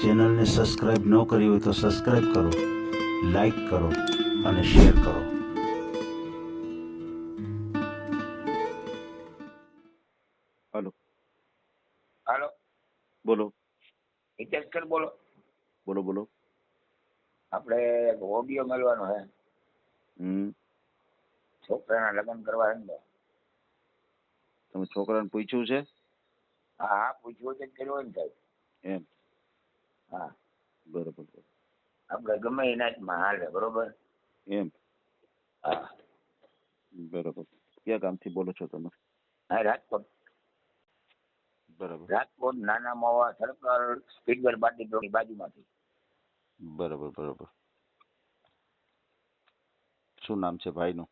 ચેનલને સબસ્ક્રાઈબ ન કરી હોય તો સબસ્ક્રાઈબ કરો લાઈક કરો અને શેર કરો. હલો. હાલો. બોલો. હિતેશકર બોલો. બોલો બોલો. આપણે એક ઓડિયો મળવાનો હે હમ. છોકરાના લગ્ન કરવા છે ને તમે છોકરાને પૂછ્યું છે? હા હા પૂછવું છે કર્યો હોય ને સાહેબ. એમ. હા. બરોબર આપણે ગમે એના નાચમાં હાલે બરોબર? એમ? હા. બરોબર. ક્યાં ગામથી બોલો છો તમે? હા રાજકોટ. બરોબર. રાજકોટ નાના માવા સરકાર સ્પીડવેલ પાર્ટી ચોકની બાજુમાંથી. બરોબર બરોબર. શું નામ છે ભાઈનું?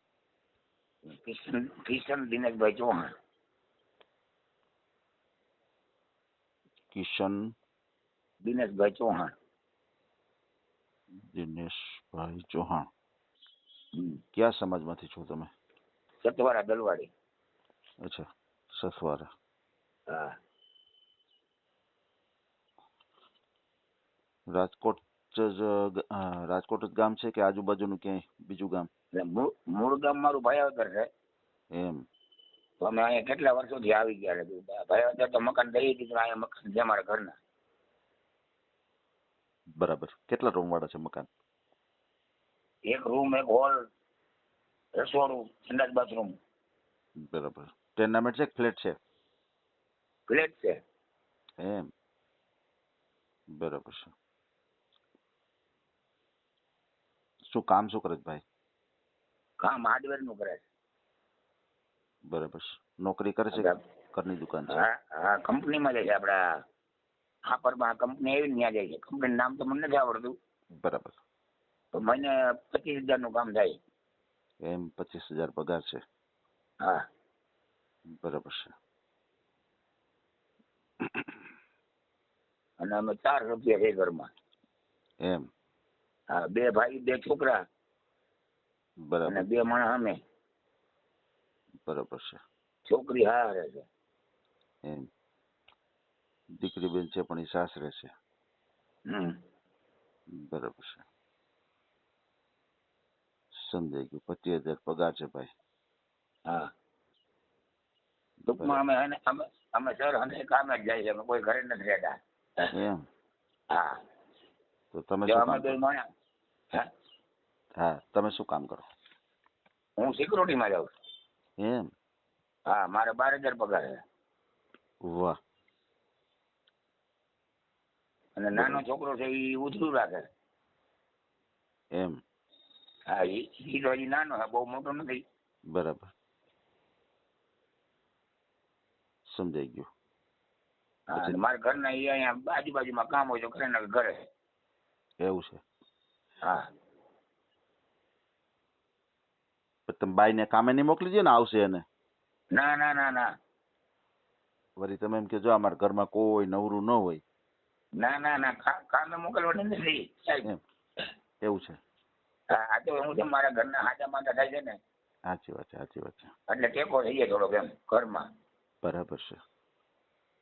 કિશન કિશન દિનેશભાઈ ચૌહાણ. કિશન દિનેશભાઈ ચૌહાણ દિનેશભાઈ ચૌહાણ હમ. કયા સમાજમાંથી છો તમે સતવારા દલવાડી અચ્છા સસવારા હા રાજકોટ જ ગ- અ, રાજકોટ જ ગામ છે કે આજુબાજુનું ક્યાંય? બીજું ગામ? એટલે મૂળ મૂળ ગામ મારું ભાયાવદર છે. એમ. તો અમે અહીંયા કેટલા વર્ષોથી આવી ગયા છે? ભાયાવદર તો મકાન દઈ દીધું અહીંયા મકાન છે મારા ઘરના. બરાબર. કેટલા રૂમ વાળા છે મકાન? એક રૂમ એક હોલ રસોડું સંડાસ બાથરૂમ. બરાબર. ટેનામેન્ટ છે ફ્લેટ છે? ફ્લેટ છે. એમ. બરાબર છે. શું કામ શું કરે છે ભાઈ? કામ હાર્ડવેરનું કરે છે. બરાબર છે. નોકરી કરે છે ઘરની દુકાન છે? હા હા કંપનીમાં જાય છે આપડા હાપરમાં કંપની આવી ને ત્યાં જાય છે. કંપનીનું નામ તો મને નથી આવડતું. બરાબર. તો મહિને પચીસ હજારનું કામ થાય. એમ પચીસ હજાર પગાર છે? હા. બરાબર છે. અને અમે ચાર રૂપિયા છે ઘરમાં. એમ? હા બે ભાઈ બે છોકરા. બરાબર. અને બે માણસ અમે. બરાબર છે. છોકરી હારે છે. એમ. દીકરી બેન છે પણ એ સાસરે છે. બરાબર છે. સમજાઈ ગયું. પચીસ હજાર પગાર છે ભાઈ. હા. ટૂંકમાં અમે અમે અમે સર અને કામે જ જાય છે. અમે કોઈ ઘરે નથી રહેતા. એમ? હા. તો તમે હા. હા તમે શું કામ કરો? હું સિક્યુરિટીમાં જાઉં એમ? હા મારે બાર હજાર પગાર છે. વાહ. અને નાનો છોકરો છે એ ઉધરું રાખે એમ. હા એ તો હજી નાનો છે બહુ મોટો નથી. બરાબર. સમજાઈ ગયું. હા મારા ઘરના એ અહીંયા આજુબાજુમાં કામ હોય તો ઘરે ને ઘરે. એવું છે. હા. તમે બાઈને કામે નહીં મોકલી દો ને આવશે એને? ના ના ના ના. વળી તમે એમ કે જો અમારા ઘરમાં કોઈ નવરું ન હોય. ના ના ના કામ મોકલવાની નથી સાહેબ એવું છે. હા તો હું છે મારા ઘરના હાજા માંદા થાય છે ને. સાચી વાત છે સાચી વાત છે. એટલે ટેકો થઈ જાય થોડોક એમ ઘરમાં. બરાબર છે.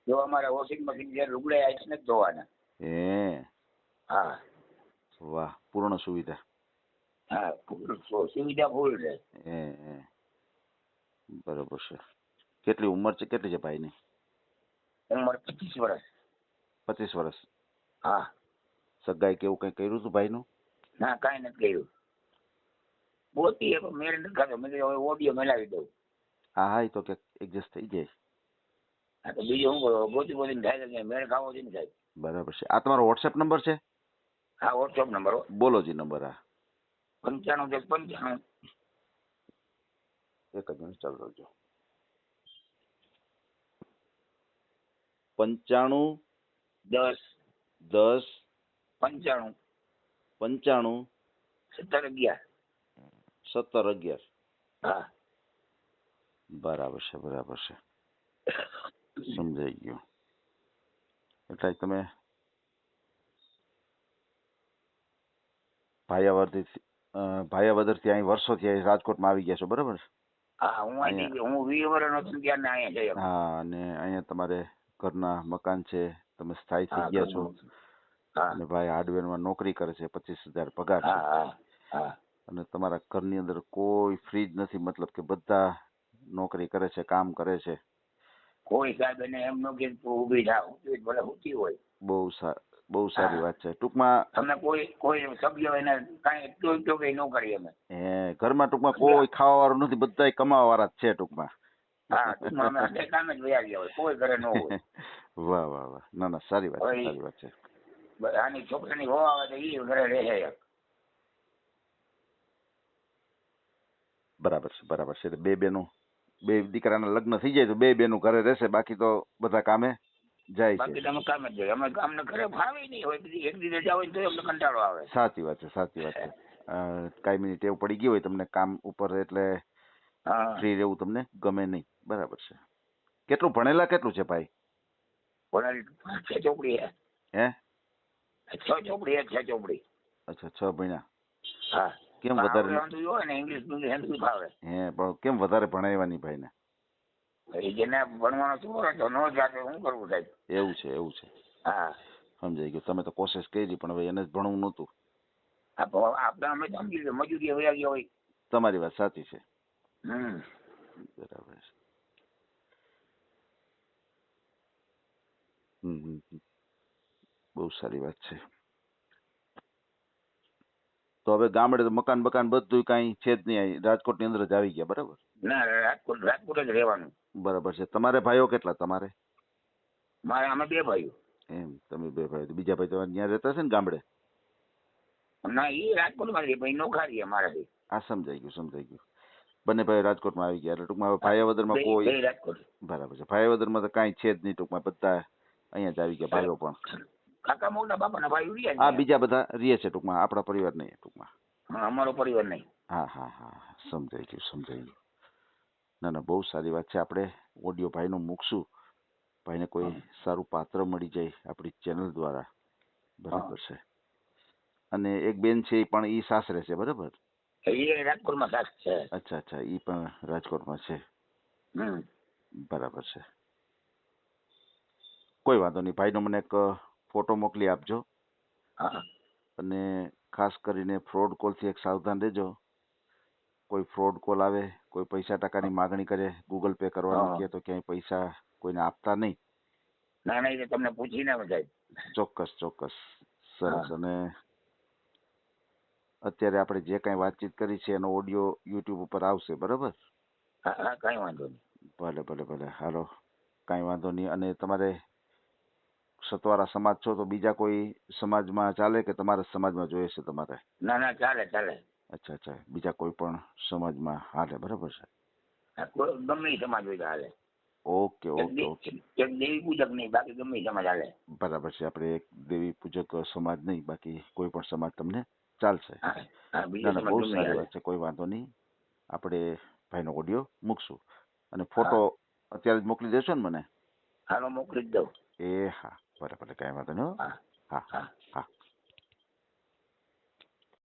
જો અમારા વોશિંગ મશીન જે લુગડે આવી છે ને ધોવાના એ હા. વાહ પૂર્ણ સુવિધા. હા પૂર્ણ સુવિધા ફૂલ છે. એ બરાબર છે. કેટલી ઉંમર છે કેટલી છે ભાઈની? ઉંમર પચીસ વર્ષ. પચીસ વર્ષ. હા. સગાઈ કેવું કઈ કર્યું હતું ભાઈનું? ના કાંઈ નથી કર્યું. બોતી એક મેળ નથી ખાતો. મેં હવે ઓડિયો મેળવી દઉં. હા હા એ તો ક્યાંક એડજસ્ટ થઈ જાય. હા તો બીજું હું ગોતી ગોતીને થાય કે મેળ ખાવો છે ને સાહેબ બરાબર છે. આ તમારો વોટ્સએપ નંબર છે? હા વોટ્સએપ નંબર બોલો જી નંબર હા. પંચાણું દસ પંચાણું. એક જ મિનિટ ચાલુ રાખજો. પંચાણું દસ. દસ. પંચાણું. પંચાણું. સત્તર અગિયાર. સત્તર અગિયાર. હા. બરાબર છે બરાબર છે. સમજાઈ ગયું. એટલે તમે ભાયાવદર ભાયાવદરથી અહીં વર્ષોથી અહીં રાજકોટમાં આવી ગયા છો બરાબર? હા હું અહીંથી હું વીસ વર્ષનો છું ત્યારને અહીંયા હા અને અહીંયા તમારે ઘરના મકાન છે તમે સ્થાયી થઈ ગયા છો અને ભાઈ હાર્ડવેરમાં નોકરી કરે છે પચીસ હજાર પગાર છે. અને તમારા ઘરની અંદર કોઈ ફ્રી જ નથી મતલબ કે બધા નોકરી કરે છે કામ કરે છે? કોઈ સાહેબ એને એમ ન કે તું ઊભી થા ભલે ઊંચી હોય. બહુ સા બહુ સારી વાત છે. ટૂંકમાં તમને કોઈ કોઈ સભ્ય એને કાંઈ એટલું એટલું કંઈ ન કરીએ અમે. હે ઘરમાં ટૂંકમાં કોઈ ખાવા વાળું નથી બધા કમાવા વાળા જ છે ટૂંકમાં. હા ટૂંકમાં અમે હંડે કામ જ વયા ગયા હોય કોઈ ઘરે ન હોય. વાહ વાહ વાહ. ના ના સારી વાત છે સારી વાત છે. આની છોકરાની વહુ આવે તો ઈ ઘરે રહે એક. બરાબર છે બરાબર છે. એટલે બે બેનો બે દીકરાના લગ્ન થઈ જાય તો બે બેનું ઘરે રહેશે બાકી તો બધા કામે જાય છે. તો અમે કામે જ અમે કામને ઘરે ફાવે નહીં હોય એક દિવસ જાવ તો અમને કંટાળો આવે. સાચી વાત છે સાચી વાત છે. કાયમીની ટેવ પડી ગઈ હોય તમને કામ ઉપર એટલે ફ્રી રહેવું તમને ગમે નહીં. બરાબર છે. કેટલું ભણેલા કેટલું છે ભાઈ? ભણેલી છ ચોપડી હે હે? છ ચોપડી છ ચોપડી. અચ્છા છ ભણ્યા. હા. કેમ વધારે? આવડે વાંધું હોય ને ઇંગ્લિશ ઇંગ્લિશ હિન્દી ફાવે હે પણ કેમ વધારે ભણાવવાની ભાઈને? જેને ભણવાનો શું તો નો જાતે શું કરવું સાહેબ એવું છે એવું છે. હા. સમજાઈ ગયું. તમે તો કોશિશ કરી પણ હવે એને જ ભણવું નહોતું. આપણે અમે સમજી મજૂરી વયા ગયા હોય. તમારી વાત સાચી છે. હમ બરાબર હમ હમ. બહુ સારી વાત છે. તો હવે ગામડે તો મકાન બકાન બધું કાંઈ છે જ નહીં. અહીં રાજકોટની અંદર જ આવી ગયા બરાબર? ના રાજકોટ રાજકોટ જ રહેવાનું. બરાબર છે. તમારે ભાઈઓ કેટલા તમારે? મારે અમે બે ભાઈઓ. એમ તમે બે ભાઈઓ. તો બીજા ભાઈ તમારે ત્યાં રહેતા છે ને ગામડે? ના એ રાજકોટમાં રહે. ભાઈ નોખા રહીએ મારાથી આ સમજાઈ ગયું સમજાઈ ગયું. બંને ભાઈ રાજકોટમાં આવી ગયા એટલે ટૂંકમાં ભાયાવદરમાં કોઈ બરાબર છે. ભાયાવદરમાં તો કાંઈ છે જ નહીં ટૂંકમાં બધા અહીંયા જ આવી ગયા ભાઈઓ પણ. કાકા મોટા બાપાના ભાઈ રહ્યા હા બીજા બધા રહે છે ટૂંકમાં આપણા પરિવાર નહીં ટૂંકમાં. અમારો પરિવાર નહીં. હા હા હા સમજાઈ ગયું સમજાઈ ગયું. ના ના બહુ સારી વાત છે. આપણે ઓડિયો ભાઈનું મૂકશું. ભાઈને કોઈ સારું પાત્ર મળી જાય આપણી ચેનલ દ્વારા. બરાબર છે. અને એક બેન છે એ પણ ઈ સાસરે છે બરાબર? એ રાજકોટમાં સાસ છે. અચ્છા અચ્છા એ પણ રાજકોટમાં છે. હમ. બરાબર છે. કોઈ વાંધો નહીં ભાઈનો મને એક ફોટો મોકલી આપજો. હા. અને ખાસ કરીને ફ્રોડ કોલથી એક સાવધાન રહેજો. કોઈ ફ્રોડ કોલ આવે કોઈ પૈસા ટકાની માગણી કરે ગૂગલ પે કરવાનું કે કહે તો ક્યાંય પૈસા કોઈને આપતા નહીં. ના ના એ તમને પૂછીને સાહેબ ચોક્કસ ચોક્કસ. સરસ. અને અત્યારે આપણે જે કાંઈ વાતચીત કરી છે એનો ઓડિયો યુટ્યુબ ઉપર આવશે બરાબર? હા હા કાંઈ વાંધો નહીં. ભલે ભલે ભલે. હાલો કાંઈ વાંધો નહીં. અને તમારે સતવારા સમાજ છો તો બીજા કોઈ સમાજમાં ચાલે કે તમારા સમાજમાં જોઈએ છે તમારે? ના ના ચાલે ચાલે. અચ્છા અચ્છા. બીજા કોઈ પણ સમાજમાં હાલે બરાબર છે? ગમે સમાજ હોય હાલે. Okay okay okay. એક દેવી પૂજક નહીં બાકી ગમે સમાજ હાલે. બરાબર છે. આપણે એક દેવી પૂજક સમાજ નહીં બાકી કોઈ પણ સમાજ તમને ચાલશે. ના ના બહુ સારી વાત છે કોઈ વાંધો નહીં. આપણે ભાઈનો ઓડિયો મૂકશું. અને ફોટો અત્યારે જ મોકલી દેશો ને મને? હા મોકલી જ દઉં. એ હા ભલે ભલે કાંઈ વાંધો નહીં હા હા. હા.